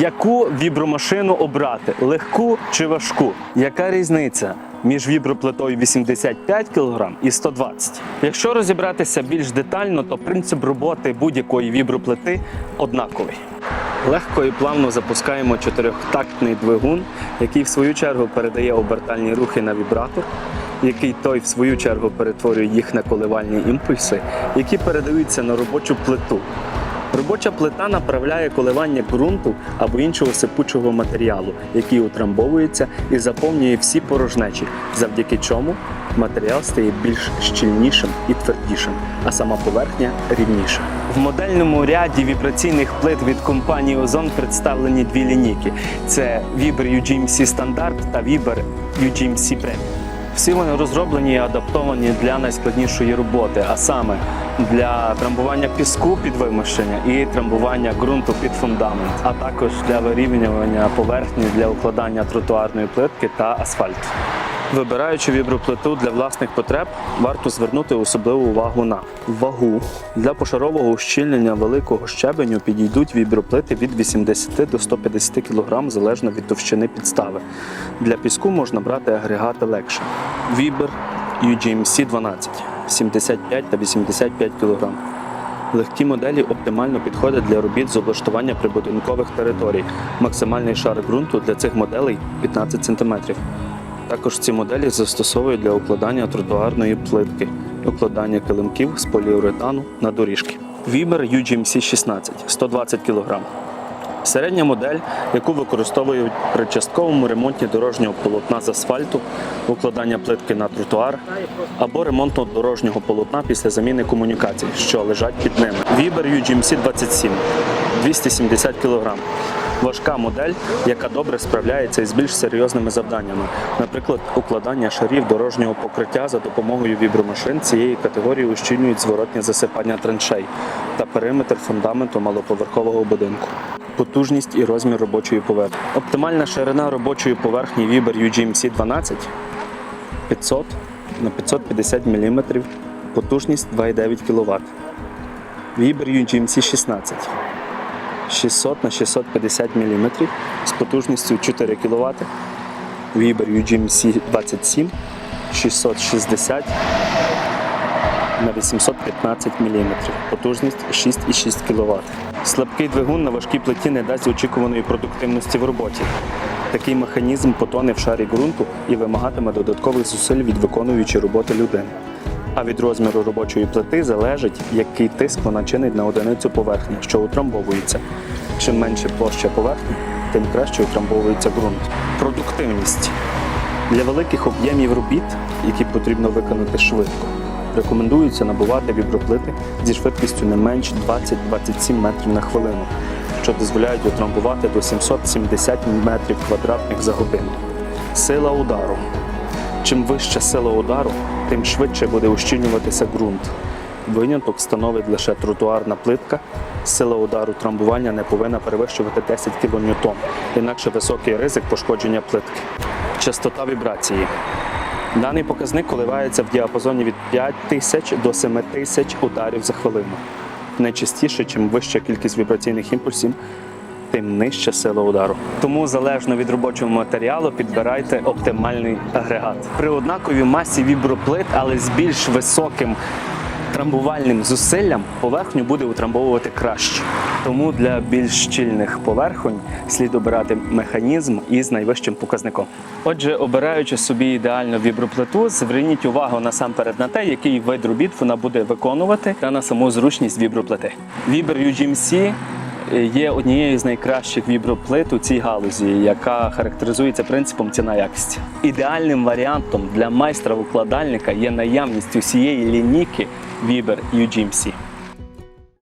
Яку вібромашину обрати? Легку чи важку? Яка різниця між віброплитою 85 кг і 120 Якщо розібратися більш детально, то принцип роботи будь-якої віброплити однаковий. Легко і плавно запускаємо чотирьохтактний двигун, який в свою чергу передає обертальні рухи на вібратор, який той в свою чергу перетворює їх на коливальні імпульси, які передаються на робочу плиту. Робоча плита направляє коливання ґрунту або іншого сипучого матеріалу, який утрамбовується і заповнює всі порожнечі, завдяки чому матеріал стає більш щільнішим і твердішим, а сама поверхня рівніша. В модельному ряді вібраційних плит від компанії Озон представлені дві лінійки: це Viber UGMC Стандарт та Viber UGMC Premium. Всі вони розроблені і адаптовані для найскладнішої роботи, а саме для трамбування піску під вимощення і трамбування ґрунту під фундамент, а також для вирівнювання поверхні для укладання тротуарної плитки та асфальту. Вибираючи віброплиту для власних потреб, варто звернути особливу увагу на вагу. Для пошарового ущільнення великого щебеню підійдуть віброплити від 80 до 150 кг залежно від товщини підстави. Для піску можна брати агрегати легше. Вібер UGMC 12 75 та 85 кг. Легкі моделі оптимально підходять для робіт з облаштування прибудинкових територій. Максимальний шар ґрунту для цих моделей 15 см. Також ці моделі застосовують для укладання тротуарної плитки, укладання килимків з поліуретану на доріжки. Viber UGMC 16 120 кг. Середня модель, яку використовують при частковому ремонті дорожнього полотна з асфальту, укладання плитки на тротуар або ремонту дорожнього полотна після заміни комунікацій, що лежать під ними. Viber UGMC 27 270 кг. Важка модель, яка добре справляється із більш серйозними завданнями, наприклад, укладання шарів дорожнього покриття за допомогою вібромашин цієї категорії ущільнюють зворотнє засипання траншей та периметр фундаменту малоповерхового будинку. Потужність і розмір робочої поверхні. Оптимальна ширина робочої поверхні Viber UGMC 12 500 на 550 мм, потужність 2,9 кВт. Viber UGMC 16 600 на 650 мм з потужністю 4 кВт. Viber UGMC 27 660 на 815 мм, потужність 6,6 кВт. Слабкий двигун на важкій плиті не дасть очікуваної продуктивності в роботі. Такий механізм потоне в шарі ґрунту і вимагатиме додаткових зусиль від виконуючої роботи людини. А від розміру робочої плити залежить, який тиск вона чинить на одиницю поверхні, що утрамбовується. Чим менше площа поверхні, тим краще утрамбовується ґрунт. Продуктивність для великих об'ємів робіт, які потрібно виконати швидко, рекомендується набувати віброплити зі швидкістю не менш 20-27 метрів на хвилину, що дозволяють утрамбувати до 770 метрів квадратних за годину. Сила удару. Чим вища сила удару, тим швидше буде ущільнюватися ґрунт. Виняток становить лише тротуарна плитка. Сила удару трамбування не повинна перевищувати 10 кН, інакше високий ризик пошкодження плитки. Частота вібрації. Даний показник коливається в діапазоні від 5000 до 7000 ударів за хвилину. Найчастіше, чим вища кількість вібраційних імпульсів, тим нижча сила удару. Тому залежно від робочого матеріалу підбирайте оптимальний агрегат. При однаковій масі віброплит, але з більш високим трамбувальним зусиллям поверхню буде утрамбовувати краще. Тому для більш щільних поверхонь слід обирати механізм із найвищим показником. Отже, обираючи собі ідеальну віброплиту, зверніть увагу насамперед на те, який вид робіт вона буде виконувати, та на саму зручність віброплити. Вібер UGMC є однією з найкращих віброплит у цій галузі, яка характеризується принципом ціна якість. Ідеальним варіантом для майстра укладальника є наявність усієї лінійки Viber UGMC.